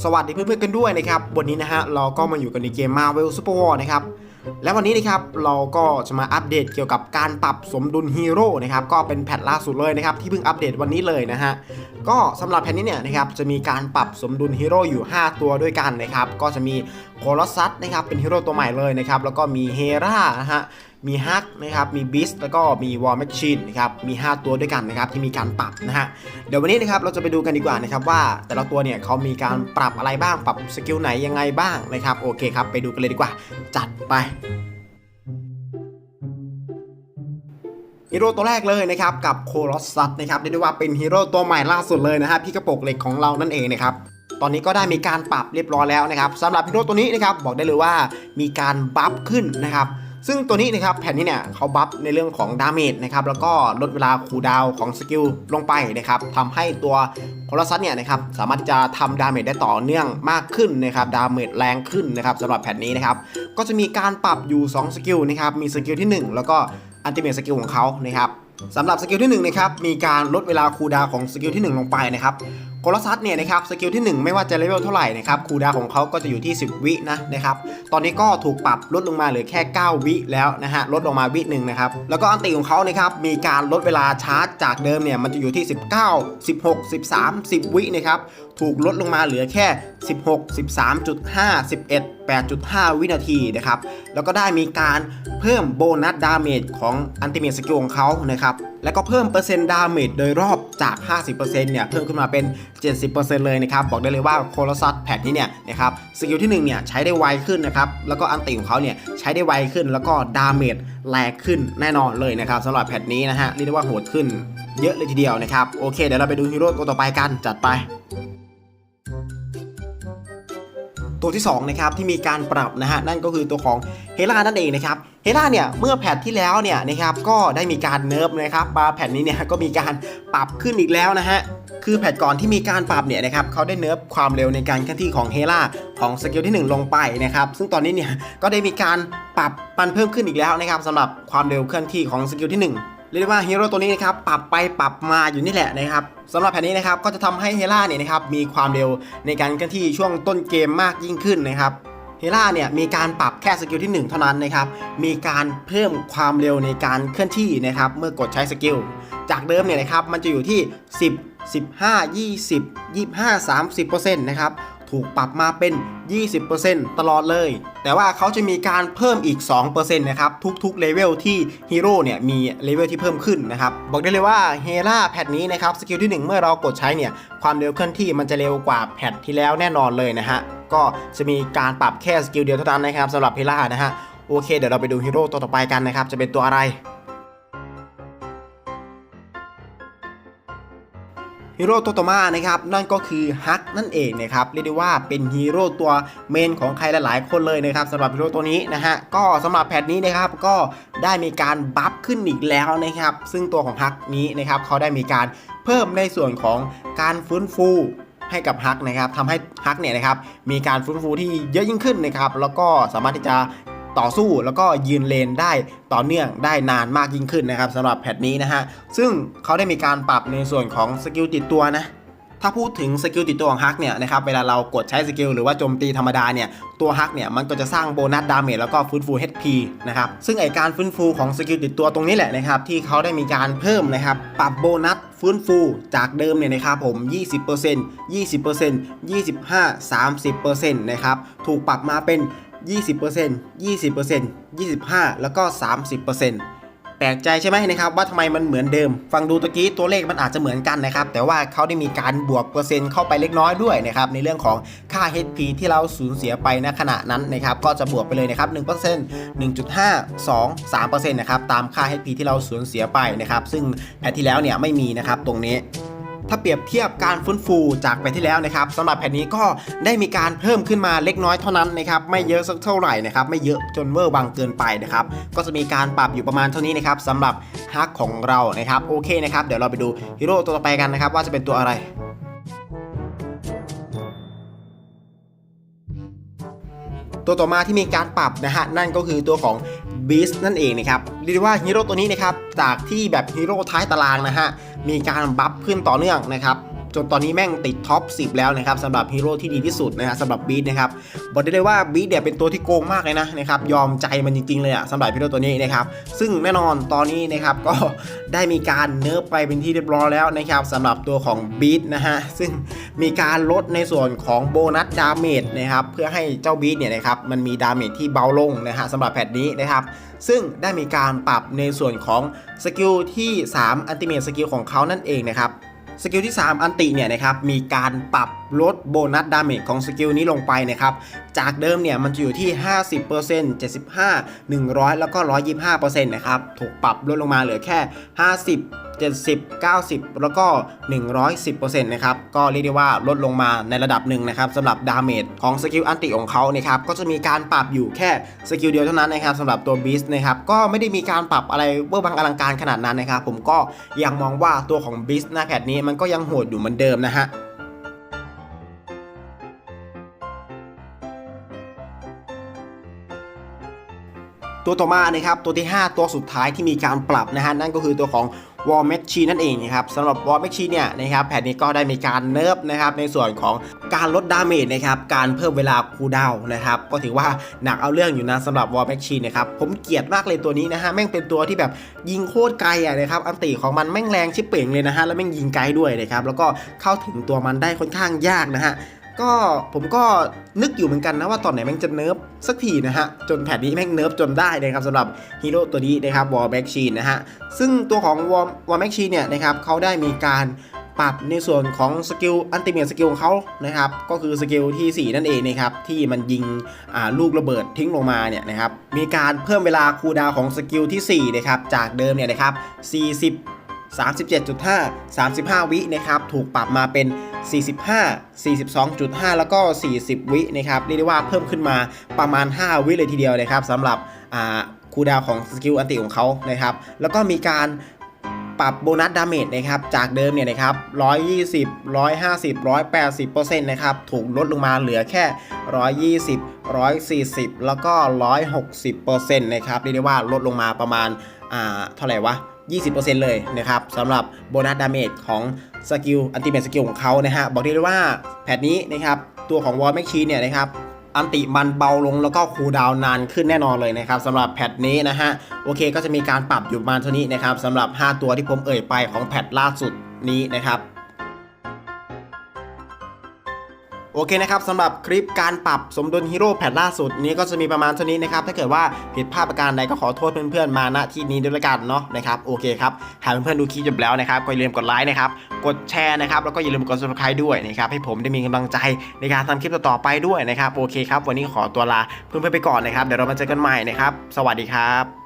สวัสดีเพื่อนๆกันด้วยนะครับ วันนี้นะฮะเราก็มาอยู่กันในเกม Marvel Super War นะครับ และวันนี้นะครับเราก็จะมาอัปเดตเกี่ยวกับการปรับสมดุลฮีโร่นะครับก็เป็นแพทล่าสุดเลยนะครับที่เพิ่งอัปเดตวันนี้เลยนะฮะก็สำหรับแพทนี้เนี่ยนะครับจะมีการปรับสมดุลฮีโร่อยู่ 5 ตัวด้วยกันนะครับก็จะมีโคลอสซัสนะครับเป็นฮีโร่ตัวใหม่เลยนะครับแล้วก็มีเฮรานะฮะ มีฮักนะครับ มีบิสแล้วก็มีวอร์แมชชีนนะครับ มี 5 ตัวด้วยกันนะครับที่มีการปรับนะฮะ เดี๋ยววันนี้นะครับเราจะไปดูกันดีกว่านะครับว่าแต่ละตัวเนี่ยเขามีการปรับอะไรบ้าง ปรับสกิลไหนยังไงบ้างนะครับ โอเคครับ ไปดูกันเลยดีกว่า จัดไปฮีโร่ตัวแรกเลยนะครับกับโคลอสซัสนะครับเรียกได้ว่าเป็นฮีโร่ตัวใหม่ล่าสุดเลยนะฮะพี่กระโปรงเหล็กของเรานั่นเองนะครับตอนนี้ก็ได้มีการปรับเรียบร้อยแล้วนะครับสำหรับฮีโร่ตัวนี้นะครับบอกได้เลยว่ามีการบัฟขึ้นนะครับ ซึ่งตัวนี้นะครับแผ่นนี้เนี่ยเขาบัฟในเรื่องของดาเมจนะครับแล้วก็ลดเวลาคูลดาวของสกิลลงไปนะครับทำให้ตัวโคลอสซัสเนี่ยนะครับสามารถจะทำดาเมจได้ต่อเนื่องมากขึ้นนะครับดาเมจแรงขึ้นนะครับสำหรับแผ่นนี้นะครับก็จะมีการปรับอยู่2สกิลนะครับมีสกิลที่หนึ่งแล้วก็อันติเมทสกิลของเขานะครับสำหรับสกิลที่1นะครับมีการลดเวลาคูลดาวของสกิลที่ 1 ลงไปนะครับ โคลอสซัสเนี่ยนะครับสกิลที่ 1 ไม่ว่าจะเลเวลเท่าไหร่นะครับคูลดาวของเขาก็จะอยู่ที่ 10 วินะนะครับตอนนี้ก็ถูกปรับลดลงมาเหลือแค่ 9 วิแล้วนะฮะลดลงมาวิหนึ่งนะครับแล้วก็อันติของเขานะครับมีการลดเวลาชาร์จจากเดิมเนี่ยมันจะอยู่ที่ 19 16 13 10 วินะครับถูกลดลงมาเหลือแค่ 16 13.5 11 8.5 วินาทีนะครับแล้วก็ได้มีการเพิ่มโบนัสดาเมจของอันติเมทสกิลของเขานะครับ แล้วก็เพิ่มเปอร์เซ็นต์ดาเมจโดยรอบจาก 50%เนี่ยเพิ่มขึ้นมาเป็น 70%เลยนะครับ บอกได้เลยว่าโคลอสัสแพทนี้เนี่ยนะครับสกิลที่1เนี่ยใช้ได้ไวขึ้นนะครับ แล้วก็อันติของเขาเนี่ยใช้ได้ไวขึ้น แล้วก็ดาเมจแรงขึ้นแน่นอนเลยนะครับสำหรับแพทนี้นะฮะเรียกได้ว่าโหดขึ้นเยอะเลยทีเดียวนะครับ โอเค เดี๋ยวเราไปดูฮีโร่ตัวต่อไปกันจัดไปตัวที่2นะครับที่มีการปรับนะฮะนั่นก็คือตัวของเฮล่านั่นเองนะครับ เฮล่าเนี่ยเมื่อแพทที่แล้วเนี่ยนะครับก็ได้มีการเนิร์ฟนะครับมาแพทนี้เนี่ยก็มีการปรับขึ้นอีกแล้วนะฮะคือแพทก่อนที่มีการปรับเนี่ยนะครับเขาได้เนิร์ฟความเร็วในการเคลื่อนที่ของเฮล่าของสกิลที่ 1 ลงไปนะครับซึ่งตอนนี้เนี่ยก็ได้มีการปรับปันเพิ่มขึ้นอีกแล้วนะครับสำหรับความเร็วเคลื่อนที่ของสกิลที่ 1เรียกได้ว่าฮีโร่ตัวนี้นะครับปรับไปปรับมาอยู่นี่แหละนะครับสำหรับแผนนี้นะครับก็จะทำให้เฮล่าเนี่ยนะครับมีความเร็วในการเคลื่อนที่ช่วงต้นเกมมากยิ่งขึ้นนะครับ เฮล่าเนี่ยมีการปรับแค่สกิลที่ 1 เท่านั้นนะครับ มีการเพิ่มความเร็วในการเคลื่อนที่นะครับเมื่อกดใช้สกิล จากเดิมเนี่ยนะครับมันจะอยู่ที่ 10 15 20 25 30%นะครับ ถูกปรับมาเป็น 20%ตลอดเลย แต่ว่าเขาจะมีการเพิ่มอีก 2%นะครับทุกๆเลเวลที่ฮีโร่เนี่ยมีเลเวลที่เพิ่มขึ้นนะครับบอกได้เลยว่าเฮล่าแพทนี้นะครับสกิลที่ 1 เมื่อเรากดใช้เนี่ยความเร็วเคลื่อนที่มันจะเร็วกว่าแพทที่แล้วแน่นอนเลยนะฮะก็จะมีการปรับแค่สกิลเดียวเท่านั้นนะครับสำหรับเฮล่านะฮะโอเคเดี๋ยวเราไปดูฮีโร่ตัวต่อไปกันนะครับจะเป็นตัวอะไร ฮีโร่ตัวต่อมานะครับนั่นก็คือฮักนั่นเองนะครับเรียกได้ว่าเป็นฮีโร่ตัวเมนของใครหลายๆ คนเลยนะครับสำหรับฮีโร่ตัวนี้นะฮะก็สำหรับแพทนี้นะครับก็ได้มีการบัฟขึ้นอีกแล้วนะครับซึ่งตัวของฮักนี้นะครับเขาได้มีการเพิ่มในส่วนของการฟื้นฟูให้กับฮักนะครับทำให้ฮักเนี่ยนะครับมีการฟื้นฟูที่เยอะยิ่งขึ้นนะครับแล้วก็สามารถที่จะ ต่อสู้แล้วก็ยืนเลนได้ต่อเนื่องได้นานมากยิ่งขึ้นนะครับสำหรับแพทนี้นะฮะซึ่งเขาได้มีการปรับในส่วนของสกิลติดตัวนะถ้าพูดถึงสกิลติดตัวของฮักเนี่ยนะครับเวลาเรากดใช้สกิลหรือว่าโจมตีธรรมดาเนี่ยตัวฮักเนี่ยมันก็จะสร้างโบนัสดาเมจแล้วก็ฟื้นฟู HP นะครับซึ่งไอการฟื้นฟูของสกิลติดตัวตรงนี้แหละนะครับที่เขาได้มีการเพิ่มนะครับปรับโบนัสฟื้นฟูจากเดิมเนี่ยนะครับผม 20% 20% 25 30%นะครับถูกปรับมาเป็น 20% 20% 25 แล้วก็ 30%แปลกใจใช่ไหมนะครับว่าทำไมมันเหมือนเดิม ฟังดูตะกี้ตัวเลขมันอาจจะเหมือนกันนะครับ แต่ว่าเขาได้มีการบวกเปอร์เซ็นต์เข้าไปเล็กน้อยด้วยนะครับ ในเรื่องของค่า HP ที่เราสูญเสียไปณขณะนั้นนะครับ ก็จะบวกไปเลยนะครับ 1% 1.5 2 3%นะครับ ตามค่า HP ที่เราสูญเสียไปนะครับ ซึ่งแพทที่แล้วเนี่ยไม่มีนะครับตรงนี้ ถ้าเปรียบเทียบการฟื้นฟูจากแผ่นที่แล้วนะครับสำหรับแผ่นนี้ก็ได้มีการเพิ่มขึ้นมาเล็กน้อยเท่านั้นนะครับไม่เยอะสักเท่าไหร่นะครับไม่เยอะจนเวอร์วังเกินไปนะครับก็จะมีการปรับอยู่ประมาณเท่านี้นะครับสำหรับฮักของเรานะครับโอเคนะครับเดี๋ยวเราไปดูฮีโร่ตัวต่อไปกันนะครับว่าจะเป็นตัวอะไรตัวต่อมาที่มีการปรับนะฮะนั่นก็คือตัวของ Beast นั่นเองนะครับเรียกได้ว่าฮีโร่ตัวนี้นะครับจากที่แบบฮีโร่ท้ายตารางนะฮะ มีการบัฟขึ้นต่อเนื่องนะครับ จนตอนนี้แม่งติดท็อป 10 แล้วนะครับสำหรับฮีโร่ที่ดีที่สุดนะฮะสำหรับบีทนะครับบอกได้เลยว่าบีทเนี่ยเป็นตัวที่โกงมากเลยนะนะครับยอมใจมันจริงๆเลยอะสำหรับฮีโร่ตัวนี้นะครับซึ่งแน่นอนตอนนี้นะครับก็ได้มีการเนิร์ฟไปเป็นที่เรียบร้อยแล้วนะครับสำหรับตัวของบีทนะฮะซึ่งมีการลดในส่วนของโบนัสดาเมจนะครับเพื่อให้เจ้าบีทเนี่ยนะครับมันมีดาเมจที่เบาลงนะฮะสำหรับแพทนี้นะครับซึ่งได้มีการปรับในส่วนของสกิลที่ 3 อันติเม e สกิลของเขานั่นเองนะครับ สกิลที่ 3 อันติเนี่ยนะครับมีการปรับ ลดโบนัสดาเมจของสกิลนี้ลงไปนะครับ จากเดิมเนี่ยมันจะอยู่ที่ 50% 75 100 แล้วก็ 125%นะครับ ถูกปรับลดลงมาเหลือแค่ 50 70 90 แล้วก็ 110%นะครับ ก็เรียกได้ว่าลดลงมาในระดับหนึ่งนะครับสำหรับดาเมจของสกิลอันติของเขานะครับ ก็จะมีการปรับอยู่แค่สกิลเดียวเท่านั้นนะครับสำหรับตัวบีสนะครับ ก็ไม่ได้มีการปรับอะไรเบอร์บังอลังการขนาดนั้นนะครับ ผมก็ยังมองว่าตัวของบีสหน้าแพทนี้มันก็ยังโหดอยู่เหมือนเดิมนะฮะ ตัวต่อมานะครับตัวที่ 5 ตัวสุดท้ายที่มีการปรับนะฮะนั่นก็คือตัวของ War Machine นั่นเองนะครับสำหรับ War Machine เนี่ยนะครับแผ่นนี้ก็ได้มีการเนิร์ฟนะครับในส่วนของการลดดาเมจนะครับการเพิ่มเวลาคูดาวน์นะครับก็ถือว่าหนักเอาเรื่องอยู่นะสำหรับ War Machine นะครับผมเกลียดมากเลยตัวนี้นะฮะแม่งเป็นตัวที่แบบยิงโคตรไกลอะนะครับอันติของมันแม่งแรงชิบเป่งเลยนะฮะแล้วแม่งยิงไกลด้วยนะครับแล้วก็เข้าถึงตัวมันได้ค่อนข้างยากนะฮะ ก็ผมก็นึกอยู่เหมือนกันนะว่าตอนไหนแม่งจะเนิร์ฟสักทีนะฮะ จนแผ่นนี้แม่งเนิร์ฟจนได้นะครับสำหรับฮีโร่ตัวนี้นะครับวอลแม็กชีนนะฮะ ซึ่งตัวของวอลวอลแม็กชีนเนี่ยนะครับเขาได้มีการปรับในส่วนของสกิลอันติเมทสกิลของเขานะครับ ก็คือสกิลที่ 4 นั่นเองนะครับ ที่มันยิงลูกระเบิดทิ้งลงมาเนี่ยนะครับ มีการเพิ่มเวลาคูลดาวของสกิลที่4นะครับ จากเดิมเนี่ยนะครับ 40 37.5 35 วินะครับ ถูกปรับมาเป็น 45 42.5 แล้วก็ 40 วินะครับเรียกได้ว่าเพิ่มขึ้นมาประมาณ 5 วิเลยทีเดียวนะครับสำหรับคูดาวของสกิลอันติของเขานะครับ แล้วก็มีการปรับโบนัสดาเมจนะครับจากเดิมเนี่ยนะครับ120 150 180%นะครับถูกลดลงมาเหลือแค่ 120 140 แล้วก็ 160%นะครับเรียกได้ว่าลดลงมาประมาณอ่าเท่าไหร่วะ 20%เลยนะครับสำหรับโบนัสดาเมจของสกิลอันติเมทสกิลของเขานะฮะบอกได้เลยว่าแพทนี้นะครับตัวของวอลแมชชีนเนี่ยนะครับอันติมันเบาลงแล้วก็คูลดาวน์นานขึ้นแน่นอนเลยนะครับสำหรับแพทนี้นะฮะโอเคก็จะมีการปรับอยู่ประมาณเท่านี้นะครับสำหรับ 5 ตัวที่ผมเอ่ยไปของแพทล่าสุดนี้นะครับ โอเคนะครับสำหรับคลิปการปรับสมดุลฮีโร่แพทล่าสุดนี้ก็จะมีประมาณเท่านี้นะครับถ้าเกิดว่าผิดพลาดประการใดก็ขอโทษเพื่อนๆมาณที่นี้ด้วยละกันเนาะนะครับโอเคครับหากเพื่อนๆดูคลิปจบแล้วนะครับก็อย่าลืมกดไลค์นะครับกดแชร์นะครับแล้วก็อย่าลืมกด subscribe ด้วยนะครับให้ผมได้มีกำลังใจในการทำคลิปต่อๆไปด้วยนะครับโอเคครับวันนี้ขอตัวลาเพื่อนๆไปก่อนนะครับเดี๋ยวเรามาเจอกันใหม่นะครับสวัสดีครับ